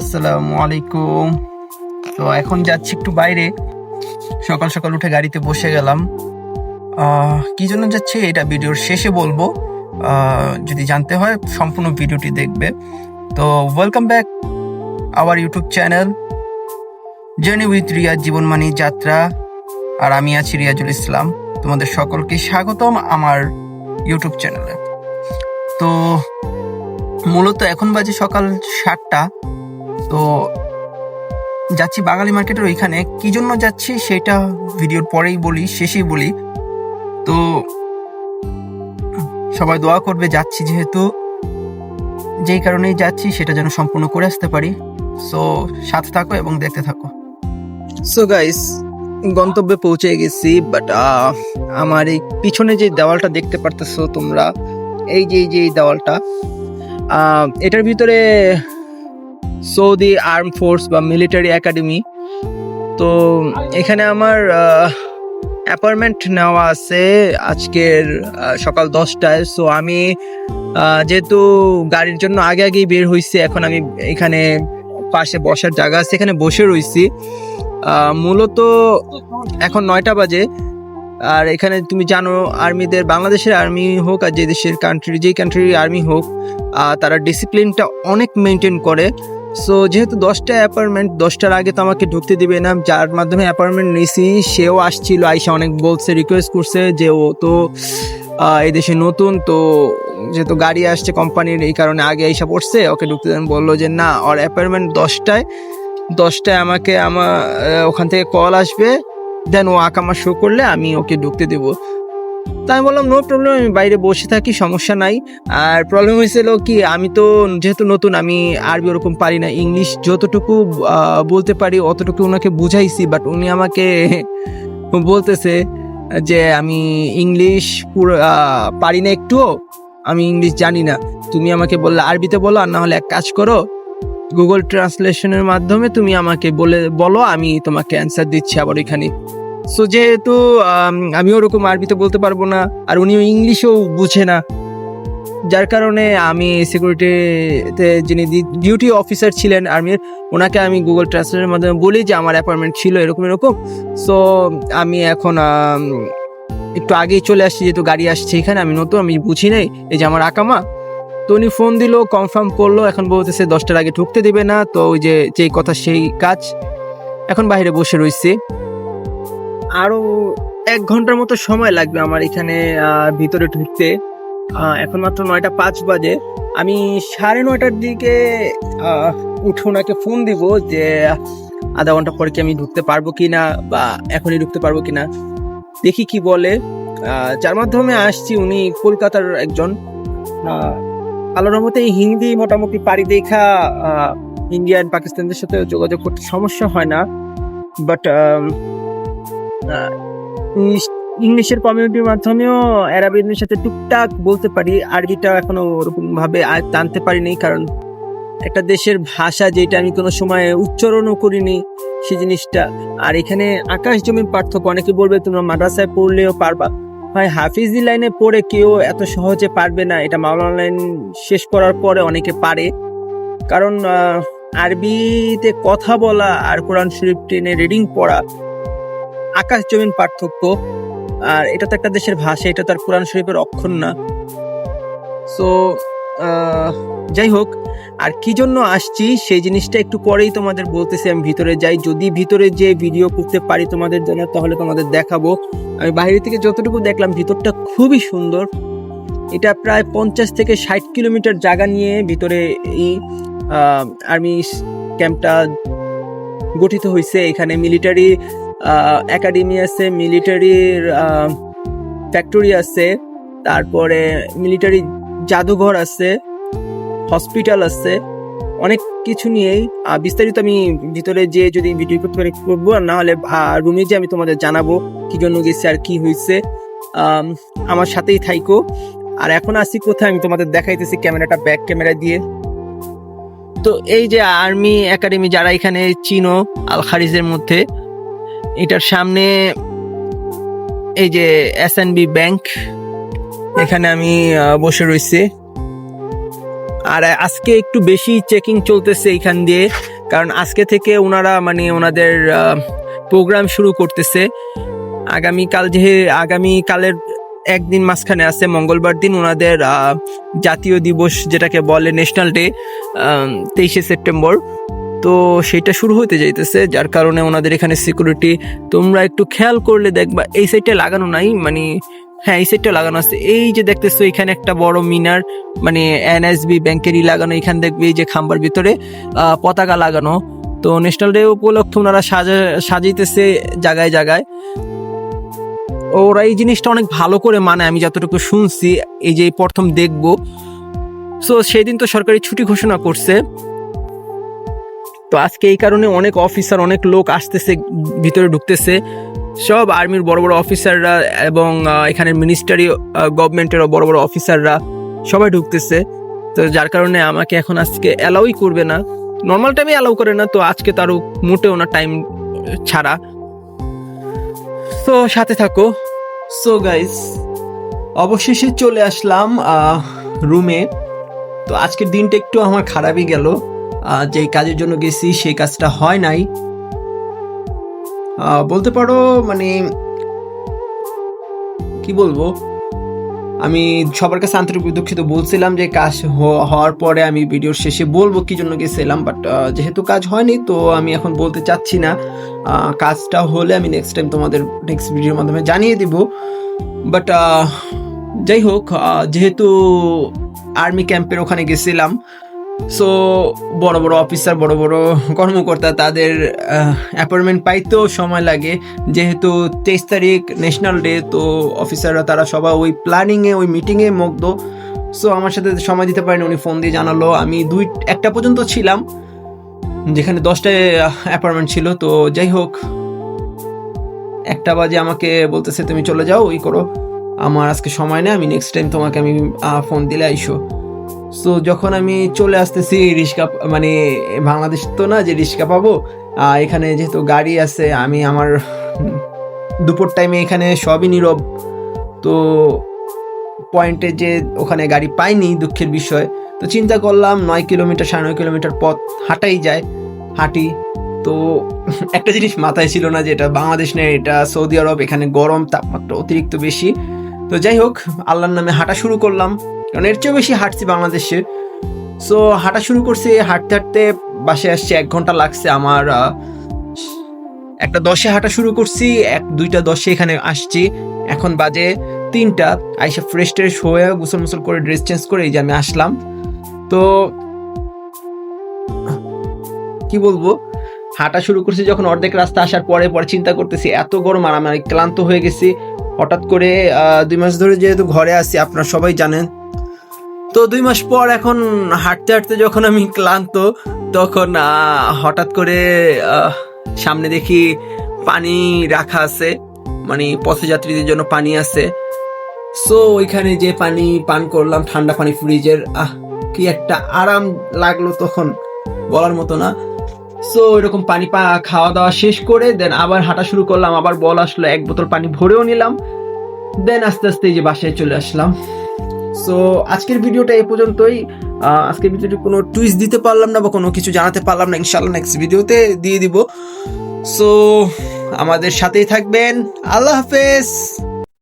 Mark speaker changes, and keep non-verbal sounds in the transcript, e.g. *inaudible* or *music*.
Speaker 1: আসসালামু আলাইকুম। তো এখন যাচ্ছি একটু বাইরে। সকাল সকাল উঠে গাড়িতে বসে গেলাম। কি জন্য যাচ্ছি এটা ভিডিওর শেষে বলব। যদি জানতে হয় সম্পূর্ণ ভিডিওটি দেখবে। তো welcome back our YouTube channel journey with Riyaz জীবনমানি যাত্রা। আর আমি আছি রিয়াজুল ইসলাম। তোমাদের সকলকে স্বাগতম আমার ইউটিউব চ্যানেলে তো মূলত এখন বাজে সকাল সাতটা। তো যাচ্ছি বাঙালি মার্কেটের ওইখানে। কি জন্য যাচ্ছি সেটা ভিডিওর পরেই বলি, শেষেই বলি। তো সবাই দোয়া করবে যাচ্ছি যেহেতু। যেই কারণেই যাচ্ছি সেটা যেন সম্পূর্ণ করে আসতে পারি। সো সাথে থাকো এবং দেখতে থাকো। সো গাইস গন্তব্যে পৌঁছে গেছি বাট আমার এই পিছনে যে দেওয়ালটা দেখতে পারতেছো তোমরা, এই যে এই যে, এই দেওয়ালটা এটার ভিতরে সৌদি আর্ম ফোর্স বা মিলিটারি একাডেমি। তো এখানে আমার অ্যাপয়েন্টমেন্ট নেওয়া আছে আজকের সকাল দশটায়। সো আমি যেহেতু গাড়ির জন্য আগে আগেই বের হয়েছি এখন আমি এখানে পাশে বসার জায়গা আছে, এখানে বসে রয়েছি মূলত এখন নয়টা বাজে। আর এখানে তুমি জানো, আর্মিদের, বাংলাদেশের আর্মি হোক আর যে দেশের কান্ট্রি যেই কান্ট্রির আর্মি হোক তারা ডিসিপ্লিনটা অনেক মেনটেন করে। সো যেহেতু দশটা অ্যাপার্টমেন্ট দশটার আগে তো আমাকে ঢুকতে দিবে না, যার মাধ্যমে অ্যাপার্টমেন্ট নিয়েছি সেও আসছিল, আইসা অনেক বলছে রিকোয়েস্ট করছে যে ও তো এই দেশে নতুন, তো যেহেতু গাড়ি আসছে কোম্পানির এই কারণে আগে আইসা পড়ছে, ওকে ঢুকতে দেন, বলল যে না, ওর অ্যাপার্টমেন্ট দশটায় দশটায় আমাকে আমার ওখান থেকে কল আসবে দেন ও আকামা শো করলে আমি ওকে ঢুকতে দেবো। তাই আমি বললাম নো প্রবলেম আমি বাইরে বসে থাকি, সমস্যা নাই। আর প্রবলেম হয়েছিল কি, আমি তো যেহেতু নতুন, আমি আরবি ওরকম পারি না, ইংলিশ যতটুকু বলতে পারি অতটুকু ওনাকে বুঝাইছি বাট উনি আমাকে *laughs* বলতেছে যে, আমি ইংলিশ পুরো পারি না একটুও, আমি ইংলিশ জানি না। তুমি আমাকে বললে, আরবিতে বলো, আর না হলে এক কাজ করো গুগল ট্রান্সলেশনের মাধ্যমে তুমি আমাকে বলে, বলো, আমি তোমাকে অ্যান্সার দিচ্ছি আবার এখানে সো যেহেতু আম, ওরকম আরবিতে বলতে পারব না আর উনিও ইংলিশও বুঝে না যার কারণে আমি সিকিউরিটিতে যিনি ডিউটি অফিসার ছিলেন আর্মির ওনাকে আমি গুগল ট্রান্সলেটের মাধ্যমে বলি যে আমার অ্যাপয়েন্টমেন্ট ছিল এরকম এরকম। সো আমি এখন একটু আগেই চলে আসছি যেহেতু গাড়ি আসছে এখানে আমি নতুন আমি বুঝি নাই এই যে আমার আকামা। তো উনি ফোন দিল কনফার্ম করল এখন বলতেছে দশটার আগে ঢুকতে দেবে না তো ওই যে যেই কথা সেই কাজ। এখন বাইরে বসে রয়েছি আরও এক ঘণ্টার মতো সময় লাগবে আমার এখানে ভিতরে ঢুকতে। এখন মাত্র নয়টা পাঁচ বাজে। আমি সাড়ে নয়টার দিকে উঠে ওনাকে ফোন দিব যে, আধা ঘণ্টা পরে কি আমি ঢুকতে পারব কি না বা এখনই ঢুকতে পারব কি না দেখি কি বলে। যার মাধ্যমে আসছি উনি কলকাতার একজন। আলোর এই হিন্দি মোটামুটি পারি দেখা ইন্ডিয়া ইন্ডিয়ান, পাকিস্তানদের সাথে যোগাযোগ করতে সমস্যা হয় না। বাট ইংলিশের কমিউনিটির মাধ্যমেও অ্যারাবিদের সাথে টুকটাক বলতে পারি। আরবিটা এখনও ওরকম ভাবে টানতে পারিনি, কারণ একটা দেশের ভাষা যেটা আমি কোনো সময় উচ্চারণও করিনি সে জিনিসটা। আর এখানে আকাশ জমির পার্থক্য, অনেকে বলবে তোমরা মাদ্রাসায় পড়লেও পারবা। ভাই, হাফিজি লাইনে পড়ে কেউ এত সহজে পারবে না। এটা মাওলানা লাইন শেষ করার পরে অনেকে পারে। কারণ আরবিতে কথা বলা আর কোরআন শরীফ টেনে রিডিং পড়া আকাশ জমিন পার্থক্য। আর এটা তো একটা দেশের ভাষা, এটা তো আর কোরআন শরীফের অক্ষর না। সো যাই হোক, আর কি জন্য আসছি সেই জিনিসটা একটু পরেই তোমাদের বলতেছি, আমি ভিতরে যাই। যদি ভিতরে যে ভিডিও করতে পারি তোমাদের জন্য, তাহলে তোমাদের দেখাবো। আমি বাইরে থেকে যতটুকু দেখলাম, ভিতরটা খুবই সুন্দর। এটা প্রায় পঞ্চাশ থেকে ষাট কিলোমিটার জায়গা নিয়ে ভিতরে এই আর্মি ক্যাম্পটা গঠিত হয়েছে এখানে মিলিটারি একাডেমি আছে মিলিটারির ফ্যাক্টরি আছে, তারপরে মিলিটারি জাদুঘর আছে হসপিটাল আছে, অনেক কিছু নিয়েই। বিস্তারিত আমি ভিতরে যে যদি ভিডিও করতে পারি করব, আর না হলে রুমে যে আমি তোমাদের জানাব কি জন্য গেছি আর কি হয়েছে। আমার সাথেই থাইকো। আর এখন আসি কোথায়, আমি তোমাদের দেখাইতেছি ক্যামেরাটা ব্যাক ক্যামেরা দিয়ে। তো এই যে আর্মি একাডেমি যারা এখানে চিনো আল খারিজের মধ্যে এটার সামনে এই যে এস বি ব্যাংক এখানে আমি বসে রয়েছি। আর আজকে একটু বেশি চেকিং চলতেছে এইখান দিয়ে, কারণ আজকে থেকে ওনারা মানে ওনাদের প্রোগ্রাম শুরু করতেছে। আগামীকাল যে আগামীকালের একদিন মাঝখানে আছে, মঙ্গলবার দিন ওনাদের জাতীয় দিবস, যেটাকে বলে ন্যাশনাল ডে তেইশে সেপ্টেম্বর তো সেটা শুরু হতে যাইতেছে, যার কারণে ওনাদের এখানে সিকিউরিটি তোমরা একটু খেয়াল করলে দেখবা এই সাইডটা লাগানো নাই মানে হ্যাঁ এই সাইডটা লাগানো আছে। এই যে দেখতেছো এখানে একটা বড় মিনার মানে এনএসবি ব্যাংকেরই লাগানো, এখানে দেখবে এই যে খাম্বার ভিতরে পতাকা লাগানো। তো ন্যাশনাল ডে উপলক্ষে ওনারা সাজা, সাজাইতেছে জায়গায় জায়গায়। ওরা এই জিনিসটা অনেক ভালো করে মানে আমি যতটুকু শুনছি, এই যে প্রথম দেখব। সো সেই দিন তো সরকারি ছুটি ঘোষণা করছে। তো আজকে এই কারণে অনেক অফিসার অনেক লোক আসতেছে, ভিতরে ঢুকতেছে। সব আর্মির বড় বড় অফিসাররা এবং এখানের মিনিস্টারি গভর্নমেন্টেরও বড় বড় অফিসাররা সবাই ঢুকতেছে। তো যার কারণে আমাকে এখন আজকে অ্যালাউই করবে না। নর্মাল টাইমে অ্যালাউ করে না, তো আজকে তারও মোটেও না টাইম ছাড়া। তো সাথে থাকো। সো গাইস অবশেষে চলে আসলাম রুমে তো আজকের দিনটা একটু আমার খারাপই গেল। যেই কাজের জন্য গেছি, সেই কাজটা হয় নাই। বলতে পারো মানে কি বলব? আমি সবার কাছে আন্তরিক দুঃখিত বলছিলাম যে কাজ হওয়ার পরে আমি ভিডিওর শেষে বলব কি জন্য গেছিলাম বাট যেহেতু কাজ হয়নি, তো আমি এখন বলতে চাচ্ছি না। কাজটা হলে আমি নেক্সট টাইম তোমাদের নেক্সট ভিডিওর মাধ্যমে জানিয়ে দিব। বাট যাই হোক যেহেতু আর্মি ক্যাম্পের ওখানে গেছিলাম সো বড় বড় অফিসার বড় বড় কর্মকর্তা তাদের অ্যাপয়েন্টমেন্ট পাইতেও সময় লাগে। যেহেতু তেইশ তারিখ ন্যাশনাল ডে তো অফিসাররা তারা সবাই ওই প্ল্যানিংয়ে ওই মিটিংয়ে মগ্ন সো আমার সাথে সময় দিতে পারেনি, উনি ফোন দিয়ে জানালো। আমি দুই, একটা পর্যন্ত ছিলাম, যেখানে দশটায় অ্যাপয়েন্টমেন্ট ছিল। তো যাই হোক, একটা বাজে আমাকে বলতেছে, তুমি চলে যাও ওই করো। আমার আজকে সময় নেই, আমি নেক্সট টাইম তোমাকে আমি ফোন দিলে আইসো। সো যখন আমি চলে আসতেছি রিক্সা মানে বাংলাদেশ তো না যে রিক্সা পাবো এখানে যেহেতু গাড়ি আছে, আমি আমার দুপুর টাইমে এখানে সবই নীরব। তো পয়েন্টে যে ওখানে গাড়ি পাইনি, দুঃখের বিষয়। তো চিন্তা করলাম নয় কিলোমিটার, সাড়ে নয় কিলোমিটার পথ হাঁটাই যায়, হাঁটি। তো একটা জিনিস মাথায় ছিল না যে এটা বাংলাদেশ নেই এটা সৌদি আরব, এখানে গরম, তাপমাত্রা অতিরিক্ত বেশি। তো যাই হোক, আল্লাহর নামে হাঁটা শুরু করলাম। কারণ এর চেয়েও বেশি হাঁটছি বাংলাদেশে। সো হাঁটা শুরু করছি, হাঁটতে হাঁটতে বাসে আসছে, এক ঘণ্টা লাগছে আমার একটা দশে হাঁটা শুরু করছি, এক, দুইটা দশে এখানে আসছি। এখন বাজে তিনটা, আইসা ফ্রেশ ট্রেশ হয়ে গোসল মুসল করে ড্রেস চেঞ্জ করে এই যে আমি আসলাম। তো, কি বলব? হাঁটা শুরু করছি যখন অর্ধেক রাস্তা আসার পরে পরে চিন্তা করতেছি, এত গরম আর আমি ক্লান্ত হয়ে গেছি। হঠাৎ করে দুই মাস ধরে যেহেতু ঘরে আছি, আপনারা সবাই জানেন। তো দুই মাস পর এখন হাঁটতে হাঁটতে যখন আমি ক্লান্ত, তখন হঠাৎ করে সামনে দেখি পানি রাখা আছে। মানে পথযাত্রীদের জন্য পানি আছে। সো ওইখানে যে পানি পান করলাম, ঠান্ডা পানি ফ্রিজের, আহ, কি একটা আরাম লাগল তখন, বলার মতো না। সো এরকম পানি পা খাওয়া দাওয়া শেষ করে দেন আবার হাঁটা শুরু করলাম, আবার বল আসলো, এক বোতল পানি ভরেও নিলাম। দেন আস্তে আস্তে এই যে বাসায় চলে আসলাম। সো আজকের ভিডিওটা এই পর্যন্তই। আজকের ভিডিওতে কোনো টুইস্ট দিতে পারলাম না বা কোনো কিছু জানাতে পারলাম না ইনশাল্লাহ নেক্সট ভিডিওতে দিয়ে দিব। সো আমাদের সাথেই থাকবেন। আল্লাহ হাফেজ!